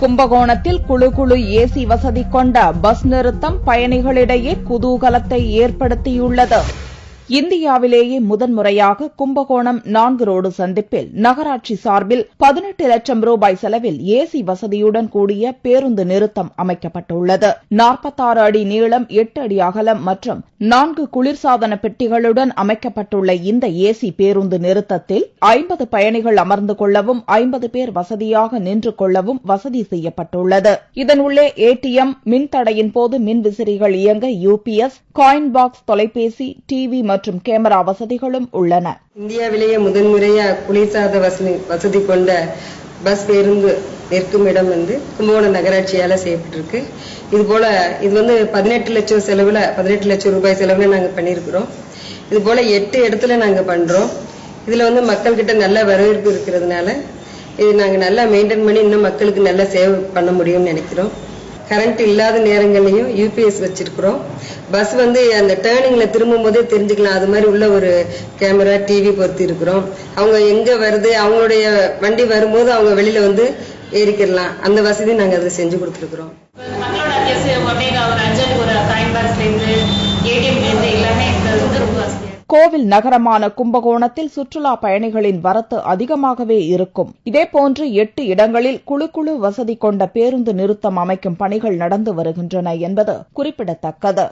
கும்பகோணத்தில் குழு குழு ஏசி வசதி கொண்ட பஸ் நிறுத்தம் பயணிகளிடையே குதூகலத்தை ஏற்படுத்தியுள்ளது. இந்தியாவிலேயே முதன்முறையாக கும்பகோணம் நான்கு ரோடு சந்திப்பில் நகராட்சி சார்பில் பதினெட்டு லட்சம் ரூபாய் செலவில் ஏசி வசதியுடன் கூடிய பேருந்து நிறுத்தம் அமைக்கப்பட்டுள்ளது. நாற்பத்தாறு அடி நீளம் எட்டு அடி அகலம் மற்றும் நான்கு குளிர்சாதன பெட்டிகளுடன் அமைக்கப்பட்டுள்ள இந்த ஏசி பேருந்து நிறுத்தத்தில் ஐம்பது பயணிகள் அமர்ந்து கொள்ளவும் ஐம்பது பேர் வசதியாக நின்று கொள்ளவும் வசதி செய்யப்பட்டுள்ளது. இதன் உள்ளே ஏடிஎம் மின்தடையின் போது மின்விசிறிகள் இயங்க யுபிஎஸ் காயின் பாக்ஸ் தொலைபேசி டிவி மற்றும் கேமரா வசதிகளும் உள்ளன. இந்தியாவிலேயே முதன்முறையா குளிர்சாத வசதி வசதி கொண்ட பஸ் பேருந்து நிற்கும் இடம் வந்து கும்பகோணம் நகராட்சியால செய்யப்பட்டிருக்கு. இது போல இது வந்து பதினெட்டு லட்சம் செலவுல பதினெட்டு லட்சம் ரூபாய் செலவுல நாங்க பண்ணியிருக்கிறோம் இது போல எட்டு இடத்துல நாங்க பண்றோம். இதுல வந்து மக்கள்கிட்ட நல்ல வரவேற்பு இருக்கிறதுனால இது நாங்க நல்லா மெயின்டைன் பண்ணி இன்னும் மக்களுக்கு நல்ல சேவை பண்ண முடியும்னு நினைக்கிறோம். கரண்ட் இல்லாத நேரங்கள்லையும் யூபிஎஸ் வச்சிருக்கிறோம். பஸ் வந்து அந்த டேர்னிங்ல திரும்பும் போதே தெரிஞ்சுக்கலாம். அது மாதிரி உள்ள ஒரு கேமரா டிவி பொருத்தி இருக்கிறோம். அவங்க எங்க வருது அவங்களுடைய வண்டி வரும்போது அவங்க வெளியில வந்து ஏறிக்கிடலாம். அந்த வசதி நாங்க அதை செஞ்சு கொடுத்துருக்குறோம். கோவில் நகரமான கும்பகோணத்தில் சுற்றுலா பயணிகளின் வரத்து அதிகமாகவே இருக்கும். இதேபோன்று எட்டு இடங்களில் குழு குழு வசதி கொண்ட பேருந்து நிறுத்தம் அமைக்கும் பணிகள் நடந்து வருகின்றன என்பது குறிப்பிடத்தக்கது.